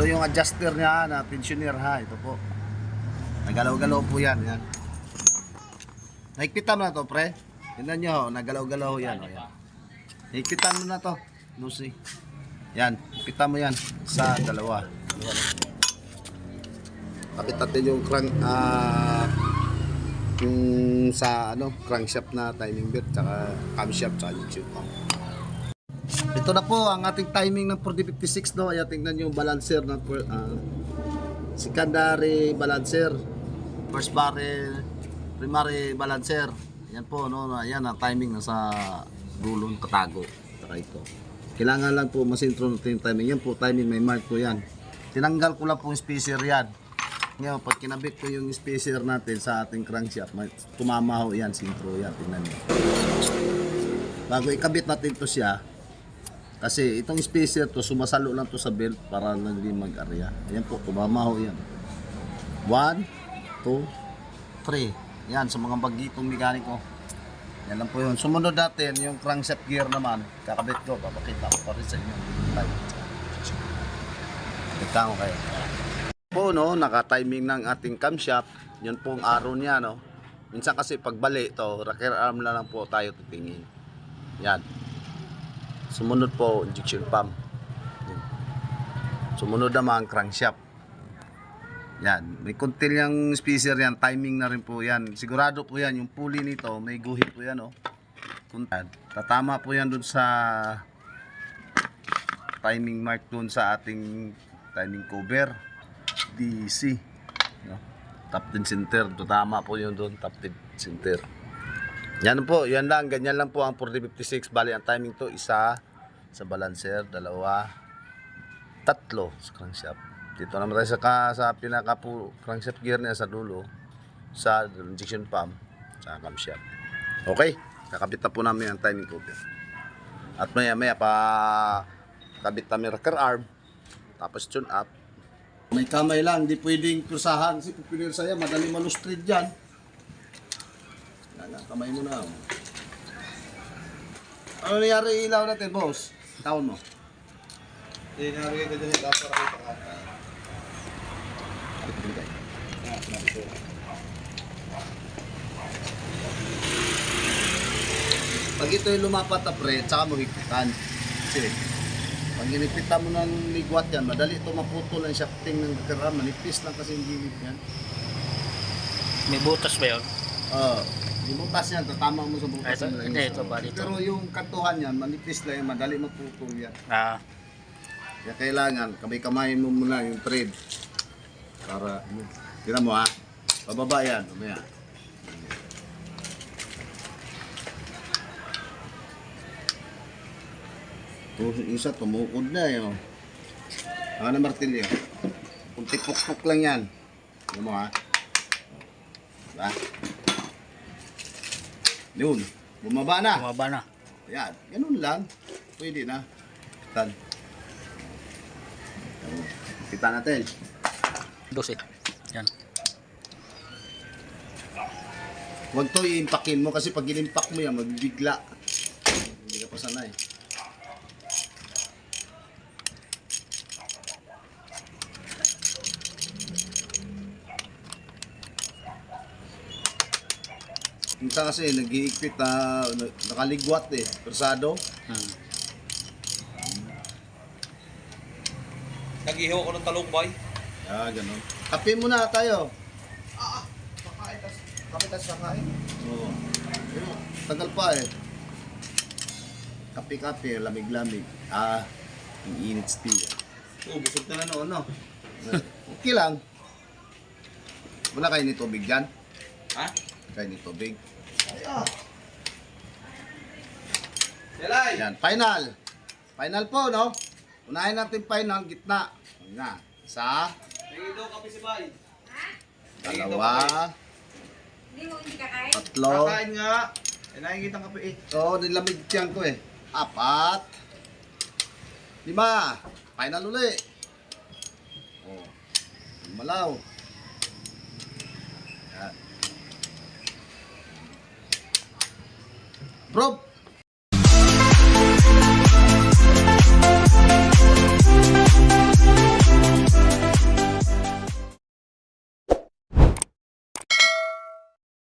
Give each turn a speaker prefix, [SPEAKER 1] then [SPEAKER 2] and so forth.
[SPEAKER 1] Ito yung adjuster niya na pensioner ha. Ito po. Nagalaw-galaw po yan. yan. Naikpitan mo na to, pre. Tingnan nyo, ho, nagalaw-galaw yan. O, yan. Naikpitan mo na to, Lucy. Yan, ikpitan mo yan sa dalawa. Kapit natin yung crank, ah, yung sa ano, crankshaft na timing belt, tsaka camshaft, tsaka yung tube pump. Ito na po ang ating timing ng 4056 no. Ayan tingnan niyo yung balancer ng per- ah, secondary balancer, first barrel, primary balancer. Ayan po no, ayan ang timing nasa dulo ng katago. Saka ito. Kailangan lang po masintro natin yung timing. Yan po timing may mark po yan. Tinanggal ko lang po yung spacer yan. Ngayon, pag kinabit ko yung spacer natin sa ating crankshaft, tumama ho yan, sintro yan, tingnan niyo. Bago ikabit natin to siya, kasi itong spacer to, sumasalo lang to sa belt para hindi mag-area. Ayan po, tumama ho yan. 1, 2, 3. Yan, sa mga bagitong mekaniko. Yan lang po yun. Sumunod natin, yung crankshaft gear naman, kakabit ko, papakita ko pa rin sa inyo. Kita ko kayo. Po, no, naka-timing ng ating camshaft. Yun po ang araw niya, no. Minsan kasi pagbali to, rocker arm na lang po tayo titingin. Yan. Sumunod po, injection pump. Sumunod naman, crankshaft. Yan. May kuntil yung spacer yan. Timing na rin po yan. Sigurado po yan. Yung pulley nito, may guhit po yan, oh. Tatama po yan dun sa timing mark dun sa ating timing cover. DC. No? Top 10 center. Tatama po yun dun. Top 10 center. Yan po, yan lang, ganyan lang po ang 4056. Bali, ang timing to, isa sa balancer, dalawa, tatlo sa crankshaft. Dito naman tayo sa, ka, sa pinaka po, crankshaft gear niya sa dulo, sa injection pump, sa camshaft. Okay, kakabit na po namin ang timing cover. At maya maya pa kabit namin rocker arm, tapos tune up. May kamay lang, hindi pwedeng krusahan. Kasi pinirsa yan, madali malustrid dyan. Yan, kamay mo na. oh. Ano nangyari ilaw natin, boss? Taon mo.
[SPEAKER 2] Hindi nabigay ko dyan yung para kita ka.
[SPEAKER 1] Pag ito'y lumapat na pre, tsaka mo higpitan. Kasi, pag inipitan mo ng ligwat yan, madali ito maputol ang shafting ng karam. Manipis lang kasi yung gilid yan.
[SPEAKER 3] May butas ba yun?
[SPEAKER 1] Oo. Yung butas yan, tatama mo sa butas.
[SPEAKER 3] Ito,
[SPEAKER 1] ng
[SPEAKER 3] hindi,
[SPEAKER 1] langis.
[SPEAKER 3] ito ba dito?
[SPEAKER 1] Pero yung kantuhan yan, manipis lang yan, madali maputol yan.
[SPEAKER 3] Ah,
[SPEAKER 1] Kaya kailangan, kamay-kamayin mo muna yung thread. Para, ano, tira mo ha. Pababa yan, mamaya. Ito, yung isa, tumukod na yun. Ano na martilyo? Kung tipok-pok lang yan. Ano mo ha? Diba? Yun, bumaba na.
[SPEAKER 3] bumaba na.
[SPEAKER 1] Ayan, ganun lang. Pwede na. Tan. Kita natin.
[SPEAKER 3] 12. Yan.
[SPEAKER 1] Huwag to i-impakin mo kasi pag in-impact mo yan, magbibigla. Hindi ka pa sanay. Minsan kasi nag-iikpit na nakaligwat eh, persado.
[SPEAKER 3] Hmm.
[SPEAKER 2] Nag-ihaw ko ng talukbay.
[SPEAKER 1] Ah, ganun. Kape muna tayo.
[SPEAKER 2] Ah, kakain tas, kami tas kakain.
[SPEAKER 1] Oo. Pero, tagal pa eh. Kape-kape, lamig-lamig. Ah, ang init still.
[SPEAKER 2] Oh, busog na na noon, no?
[SPEAKER 1] Okay lang. Wala kayo ni tubig dyan?
[SPEAKER 2] Ha?
[SPEAKER 1] Kayo ni tubig. Yan, final. Final po, no? Unahin natin final, gitna. Yan na. Isa,
[SPEAKER 2] daw kape si Bay.
[SPEAKER 1] dalawa,
[SPEAKER 4] Hindi mo hindi kakain?
[SPEAKER 1] tatlo.
[SPEAKER 2] Kakain nga. Eh, nakikita ang kape eh.
[SPEAKER 1] Oo, nilamig tiyan ko eh. Apat. Lima. Final uli. Oh. Malaw. Yan. Rob,